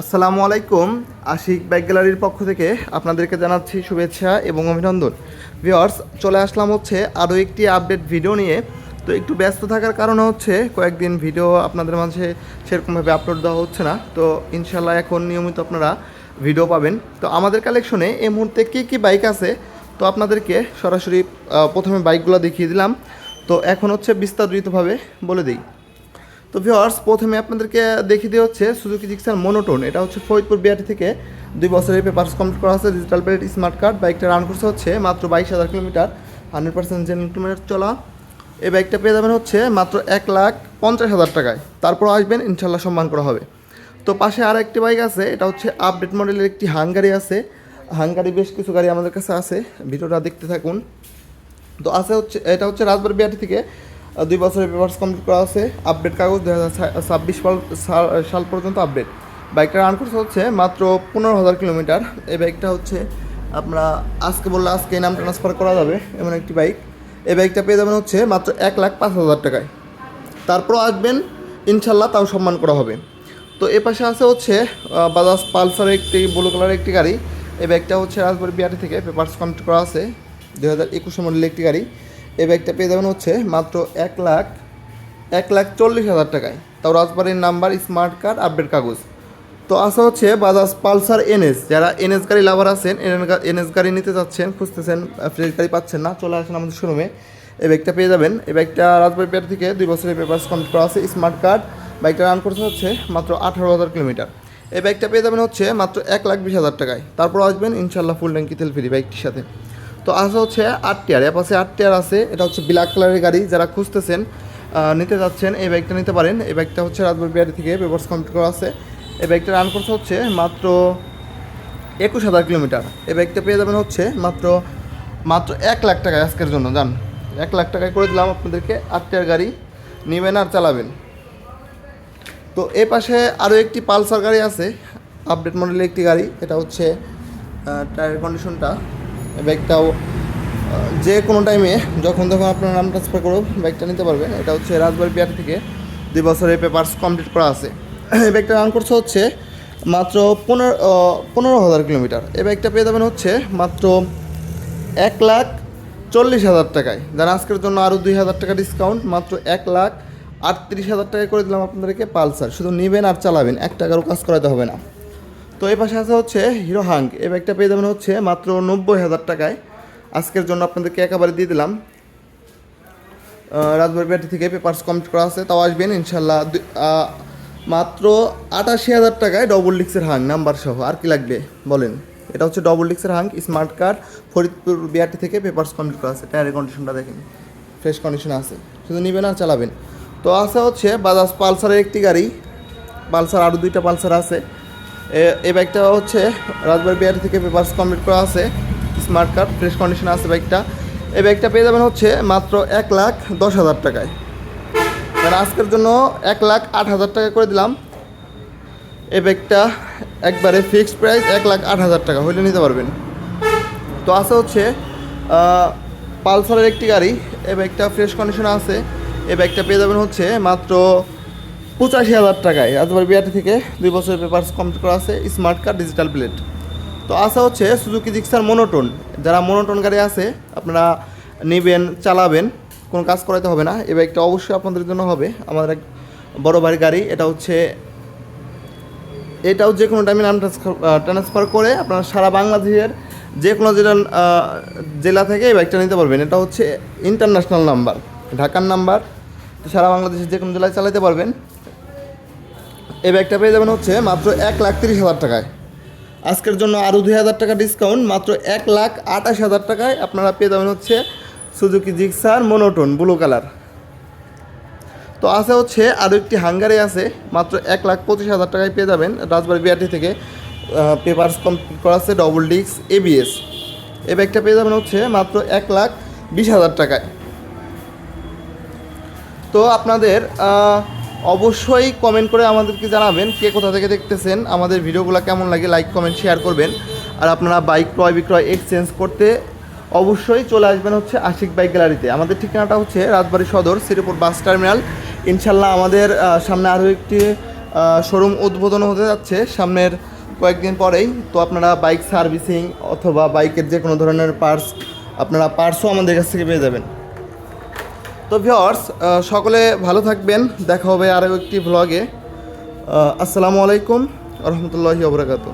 আসসালামু আলাইকুম। আশিক বাইক গ্যালারির পক্ষ থেকে আপনাদেরকে জানাচ্ছি শুভেচ্ছা এবং অভিনন্দন। ভিওর্স চলে আসলাম হচ্ছে আরও একটি আপডেট ভিডিও নিয়ে। তো একটু ব্যস্ত থাকার কারণে হচ্ছে কয়েকদিন ভিডিও আপনাদের মাঝে সেরকমভাবে আপলোড দেওয়া হচ্ছে না। তো ইনশাল্লাহ এখন নিয়মিত আপনারা ভিডিও পাবেন। তো আমাদের কালেকশনে এই মুহূর্তে কী কী বাইক আছে? তো আপনাদেরকে সরাসরি প্রথমে বাইকগুলো দেখিয়ে দিলাম। তো এখন হচ্ছে বিস্তারিতভাবে বলে দিই। তো ভিওয়ার্স প্রথমে আপনাদেরকে দেখিয়ে দিয়ে হচ্ছে সুজুকি জিক্সার মনোটোন এটা হচ্ছে ফরিদপুর বিআরটি থেকে দুই বছরের পেপার্স কমপ্লিট করা আছে ডিজিটাল প্লেট স্মার্ট কার্ড বাইকটা রান করছে হচ্ছে মাত্র বাইশ হাজার কিলোমিটার হান্ড্রেড পার্সেন্ট জেন কিলোমিটার চলা। এই বাইকটা পেয়ে যাবেন হচ্ছে মাত্র এক লাখ পঞ্চাশ হাজার টাকায়। তারপর আসবেন ইনশাল্লাহ সম্মান করা হবে। তো পাশে আর একটি বাইক আছে, এটা হচ্ছে আপডেট মডেলের একটি হাঙ্গারি আছে। হাঙ্গারি বেশ কিছু গাড়ি আমাদের কাছে আছে। ভিডিওটা দেখতে থাকুন। তো আছে হচ্ছে, এটা হচ্ছে রাজবাড়ি বিআরটি থেকে দুই বছরের পেপার্স কমপ্লিট করা আছে। আপডেট কাগজ দু হাজার ছাব্বিশ সাল সাল পর্যন্ত আপডেট বাইকটা রান করছে হচ্ছে মাত্র পনেরো হাজার কিলোমিটার। এই বাইকটা হচ্ছে আপনারা আজকে বললে আজকে নাম ট্রান্সফার করা যাবে এমন একটি বাইক এই বাইকটা পেয়ে যাবেন হচ্ছে মাত্র এক লাখ পাঁচ হাজার টাকায়। তারপর আসবেন, ইনশাল্লাহ তাও সম্মান করা হবে। তো এ পাশে আছে হচ্ছে বাজাজ পালসারের একটি ব্লু কালারের একটি গাড়ি। এই ব্যাগটা হচ্ছে রাজবাড়ি বিআরটি থেকে পেপার্স কমপ্লিট করা আছে। দুই হাজার একুশে মডেলের একটি গাড়ি। এই ব্যাগটা পেয়ে যাবেন হচ্ছে মাত্র এক লাখ এক লাখ চল্লিশ হাজার টাকায়। তাও রাজবাড়ির নাম্বার স্মার্ট কার্ড আপডেট কাগজ। তো আসা হচ্ছে বাজাজ পালসার এনএস যারা এনএস গাড়ি লাভার আছেন এনএস গাড়ি নিতে যাচ্ছেন খুঁজতেছেন ফ্রেশ গাড়ি পাচ্ছেন না, চলে আসেন আমাদের শোরুমে এই ব্যাগটা পেয়ে যাবেন। এই ব্যাগটা রাজবাড়ি পেয়ার থেকে দুই বছরের পেপার্স কমপ্লিট করা আছে স্মার্ট কার্ড বাইকটা রান করছে হচ্ছে মাত্র আঠারো হাজার কিলোমিটার এই বাইকটা পেয়ে যাবেন হচ্ছে মাত্র এক লাখ বিশ হাজার টাকায়। তারপর আসবেন ইনশাল্লাহ ফুল ট্যাঙ্কি তেল ফ্রি বাইকটির সাথে। তো আসা হচ্ছে আট টিয়ার, এর পাশে আট টিয়ার আছে, এটা হচ্ছে ব্ল্যাক কালারের গাড়ি, যারা খুঁজতেছেন নিতে যাচ্ছেন, এই বাইকটা নিতে পারেন। এই বাইকটা হচ্ছে রাজবাড়ি বিহারি থেকে পেপার্স কমপ্লিট করা আছে। এই বাইকটা রান করতে হচ্ছে মাত্র একুশ হাজার কিলোমিটার। এই বাইকটা পেয়ে যাবেন হচ্ছে মাত্র মাত্র এক লাখ টাকায় আজকের জন্য যান এক লাখ টাকায় করে দিলাম আপনাদেরকে আট টিয়ার গাড়ি, নেবেন আর চালাবেন। তো এ পাশে আরও একটি পালসার গাড়ি আছে আপডেট মডেলের একটি গাড়ি, এটা হচ্ছে টায়ার কন্ডিশনটা আহ, যে কোনো টাইমে যখন তখন আপনার নাম ট্রান্সফার করে ব্যাগটা নিতে পারবেন। এটা হচ্ছে রাজবাড়ি বিহার থেকে দুই বছরের পেপার্স কমপ্লিট করা আছে। এই বাইকটা রান করছে হচ্ছে মাত্র পনেরো পনেরো হাজার কিলোমিটার। এই ব্যাগটা পেয়ে যাবেন হচ্ছে মাত্র এক লাখ চল্লিশ হাজার টাকায়। যারা আজকের জন্য আরও দুই হাজার টাকা ডিসকাউন্ট মাত্র এক লাখ আটত্রিশ হাজার টাকা করে দিলাম আপনাদেরকে পালসার। শুধু নেবেন আর চালাবেন এক টাকারও কাজ করাতে হবে না। তো এই পাশে আছে হচ্ছে হিরো হাঙ্ক। এই ব্যাগটা পেয়ে যাবেন হচ্ছে মাত্র নব্বই হাজার টাকায়। আজকের জন্য আপনাদেরকে একেবারে দিয়ে দিলাম। রাজবাড়ি ব্যাটি থেকে পেপার্স কমপ্লিট করা আছে, তাও আসবেন ইনশাল্লাহ। মাত্র আটাশি হাজার টাকায় ডবল ডিক্সের হাং নাম্বার সহ। আর কি লাগবে? বলেন। এটা হচ্ছে ডবল ডিক্সের হাং স্মার্ট কার্ড ফরিদপুর বিআরটি থেকে পেপার্স কমপ্লিট করা আছে। টায়ারের কন্ডিশনটা দেখেন। ফ্রেশ কন্ডিশন আছে। শুধু নেবেন আর চালাবেন। তো আছে হচ্ছে বাজাজ পালসারের একটি গাড়ি। পালসার আরও দুইটা পালসার আছে। এই বাইকটা হচ্ছে রাজবাড়ি বিআরটি থেকে পেপার্স কমপ্লিট করা আছে স্মার্ট কার্ড ফ্রেশ কন্ডিশন আছে বাইকটা এই বাইকটা পেয়ে যাবেন হচ্ছে মাত্র এক লাখ দশ হাজার টাকায়। মানে আজকের জন্য এক লাখ আট হাজার টাকা করে দিলাম। এই ব্যাগটা একবারে ফিক্সড প্রাইস এক লাখ আট হাজার টাকা, হইলে নিতে পারবেন। তো আছে হচ্ছে পালসারের একটি গাড়ি এই ব্যাগটা ফ্রেশ কন্ডিশনে আছে। এই ব্যাগটা পেয়ে যাবেন হচ্ছে মাত্র পঁচাশি হাজার টাকায় রাজবাড়ি বিআরটি থেকে দুই বছরের পেপার্স কমপ্লিট করা আছে স্মার্ট কার্ড ডিজিটাল প্লেট তো আশা হচ্ছে সুজুকি জিক্সার মনোটোন যারা মনোটোন গাড়ি আছে, আপনারা নেবেন, চালাবেন, কোনো কাজ করাতে হবে না। এই বাইকটা অবশ্যই আপনাদের জন্য হবে। আমাদের এক বড় বাড়ির গাড়ি, এটা হচ্ছে, এটাও যে কোনো টাইমে নাম ট্রান্সফার করে আপনারা সারা বাংলাদেশের যে কোনো জেলা জেলা থেকে এই বাইকটা নিতে পারবেন। এটা হচ্ছে ইন্টারন্যাশনাল নাম্বার ঢাকার নাম্বার সারা বাংলাদেশের যে কোনো জেলায় চালাতে পারবেন। এই ব্যাগটা পেয়ে যাবেন হচ্ছে মাত্র এক লাখ তিরিশ হাজার টাকায়। আজকের জন্য আরও দুই হাজার টাকা ডিসকাউন্ট মাত্র এক লাখ আঠাশ হাজার টাকায় আপনারা পেয়ে যাবেন হচ্ছে Suzuki Gixxer monotone blue colour তো আছে হচ্ছে আরও একটি হাঙ্গারি আছে, মাত্র এক লাখ পঁচিশ হাজার টাকায় পেয়ে যাবেন রাজবাড়ি বিআরটি থেকে পেপার্স কমপ্লিট করা আছে ডবল ডিস্ক এবিএস এই ব্যাগটা পেয়ে যাবেন হচ্ছে মাত্র এক লাখ বিশ হাজার টাকায়। তো আপনাদের অবশ্যই কমেন্ট করে আমাদেরকে জানাবেন কে কোথা থেকে দেখতেছেন, আমাদের ভিডিওগুলো কেমন লাগে লাইক কমেন্ট শেয়ার করবেন। আর আপনারা বাইক ক্রয় বিক্রয় এক্সচেঞ্জ করতে অবশ্যই চলে আসবেন হচ্ছে আশিক বাইক গ্যালারিতে আমাদের ঠিকানাটা হচ্ছে রাজবাড়ী সদর, শ্রীপুর বাস টার্মিনাল ইনশাল্লাহ আমাদের সামনে আরও একটি শোরুম উদ্বোধন হতে যাচ্ছে সামনের কয়েকদিন পরেই। তো আপনারা বাইক সার্ভিসিং অথবা বাইকের যে কোনো ধরনের পার্টস আপনারা পার্টসও আমাদের কাছ থেকে পেয়ে যাবেন। তো ভিওর্স সকলে ভালো থাকবেন। দেখা হবে আরও একটি ভ্লগে আসসালামু আলাইকুম রহমতুল্লাহি ওবরাকাতু